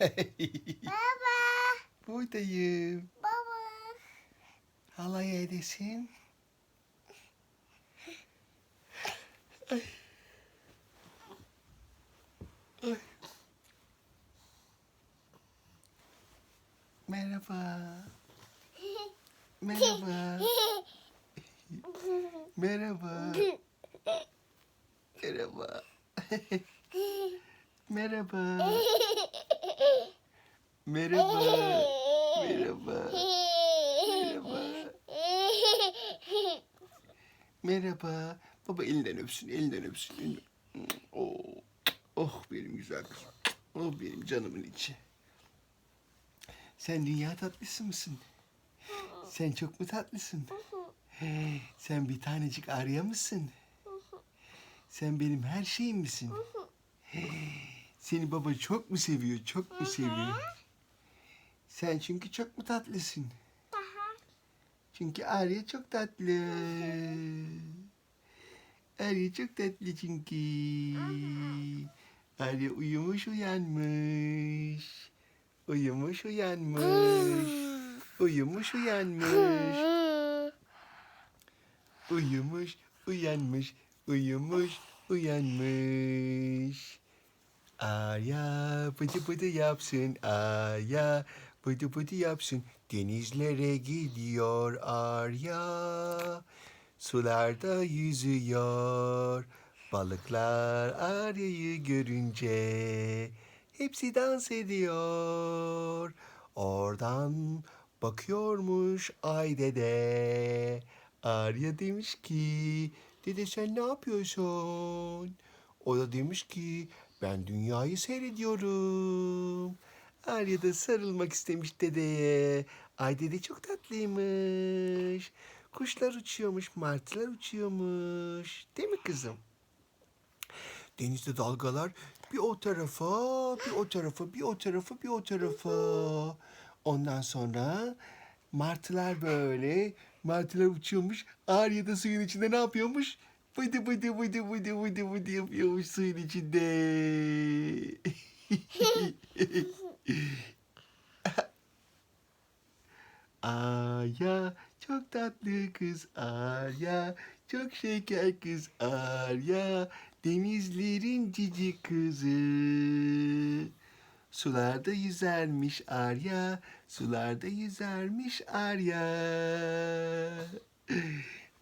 Baba. Buradayım. Baba. Halay edesin. Ay. Ay. Merhaba. Merhaba. Merhaba. Merhaba. Merhaba. Merhaba. Merhaba. Merhaba. Merhaba. Baba elinden öpsün, elinden öpsün. elinden- Oh, oh benim güzel kızım. Oh benim canımın içi. Sen dünya tatlısı mısın? Sen çok mu tatlısın? Sen bir tanecik Arya mısın? Sen benim her şeyim misin? Seni baba çok mu seviyor, çok mu seviyor? Sen çünkü çok mu tatlısın? Çünkü Arya çok tatlı. Arya çok tatlı çünkü. Arya uyumuş uyanmış. Uyumuş uyanmış. Uyumuş uyanmış. Uyumuş uyanmış. Uyumuş uyanmış. Arya bıdı bıdı yapsın. Arya bıdı bıdı yapsın. Denizlere gidiyor Arya. Sularda yüzüyor. Balıklar Arya'yı görünce hepsi dans ediyor. Oradan bakıyormuş ay dede. Arya demiş ki, dede sen ne yapıyorsun? O da demiş ki, ben dünyayı seyrediyorum. Arya da sarılmak istemiş dedeye. Ay dede çok tatlıymış. Kuşlar uçuyormuş, martılar uçuyormuş. Değil mi kızım? Denizde dalgalar bir o tarafa, bir o tarafa, bir o tarafa, bir o tarafa. Ondan sonra martılar böyle, martılar uçuyormuş. Arya da suyun içinde ne yapıyormuş? Bıdı bıdı bıdı bıdı bıdı bıdı yapıyormuş suyun içinde. Arya çok tatlı kız Arya çok şeker kız Arya denizlerin cici kızı. Sularda yüzermiş Arya, sularda yüzermiş Arya.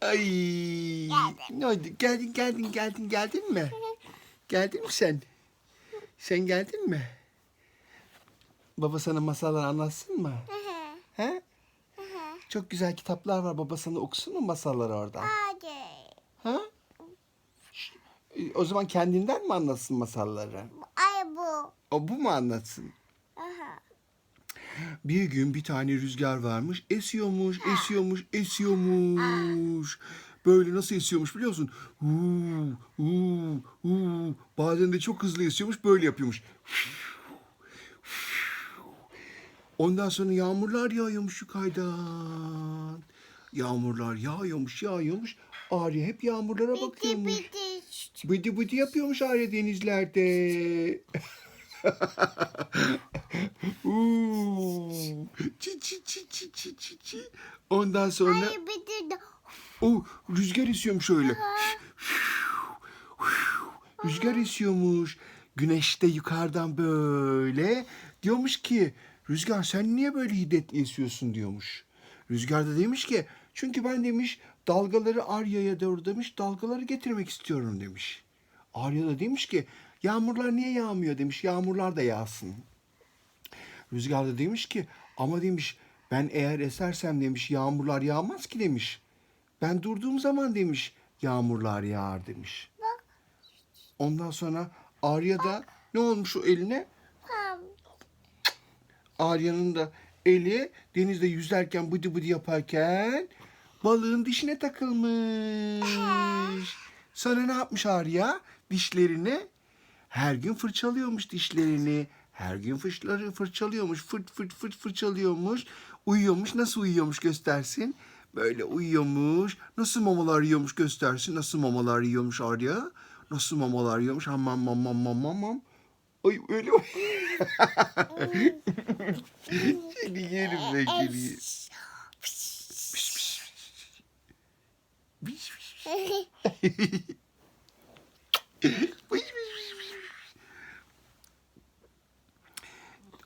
Ay. Ne oldu? Geldin geldin geldin geldin mi? Geldin mi sen? Sen geldin mi? Baba sana masallar anlatsın mı? He? Çok güzel kitaplar var. Baba sana okusun mu masalları oradan? Hayır. O zaman kendinden mi anlatsın masalları? Ay bu. O bu mu anlatsın? Aha. Bir gün bir tane rüzgar varmış. Esiyormuş, esiyormuş, esiyormuş. Böyle nasıl esiyormuş biliyor musun? Huu, huu, huu. Bazen de çok hızlı esiyormuş. Böyle yapıyormuş. Ondan sonra yağmurlar yağıyormuş yukarıdan. Yağmurlar yağıyormuş, yağıyormuş. Arya hep yağmurlara Bitti bakıyormuş. bitti. Bıdı bıdı yapıyormuş Arya denizlerde. Çi çi çi çi çi çi çi. Ondan sonra Ay bitti. de- o rüzgar esiyormuş öyle. Rüzgar esiyormuş. Güneş de yukarıdan böyle diyormuş ki Rüzgar sen niye böyle hiddetli esiyorsun diyormuş. Rüzgar da demiş ki çünkü ben demiş dalgaları Arya'ya doğru demiş dalgaları getirmek istiyorum demiş. Arya da demiş ki yağmurlar niye yağmıyor demiş yağmurlar da yağsın. Rüzgar da demiş ki ama demiş ben eğer esersem demiş yağmurlar yağmaz ki demiş. Ben durduğum zaman demiş yağmurlar yağar demiş. Ondan sonra Arya da ne olmuş o eline? Arya'nın da eli denizde yüzerken bıdı bıdı yaparken balığın dişine takılmış. Sonra ne yapmış Arya? Dişlerini her gün fırçalıyormuş dişlerini. Her gün fırçaları fırçalıyormuş. Fırt fırt fırt fırçalıyormuş. Uyuyormuş. Nasıl uyuyormuş göstersin. Böyle uyuyormuş. Nasıl mamalar yiyormuş göstersin. Nasıl mamalar yiyormuş Arya. Nasıl mamalar yiyormuş. Hamam mam mam mam mam mam. Ay öyle Seni yerim ben seni.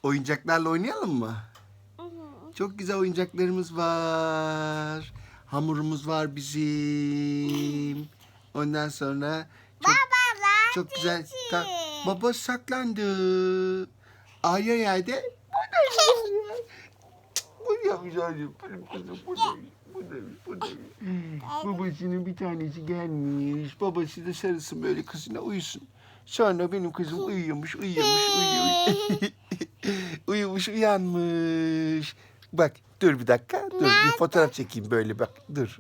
Oyuncaklarla oynayalım mı? Çok güzel oyuncaklarımız var. Hamurumuz var bizim. Ondan sonra çok, Babalar. çok güzel. Ta- baba saklandı. Arya yerde. Bu yapmış Arya. Benim kızım bu demiş. Bu demiş. Bu demiş. Babasının bir tanesi gelmiş. Babası da sarılsın böyle kızına uyusun. Sonra benim kızım uyuyormuş, uyuyormuş, uyuyormuş. uyumuş, uyanmış. Bak dur bir dakika. Dur bir fotoğraf çekeyim böyle bak. Dur.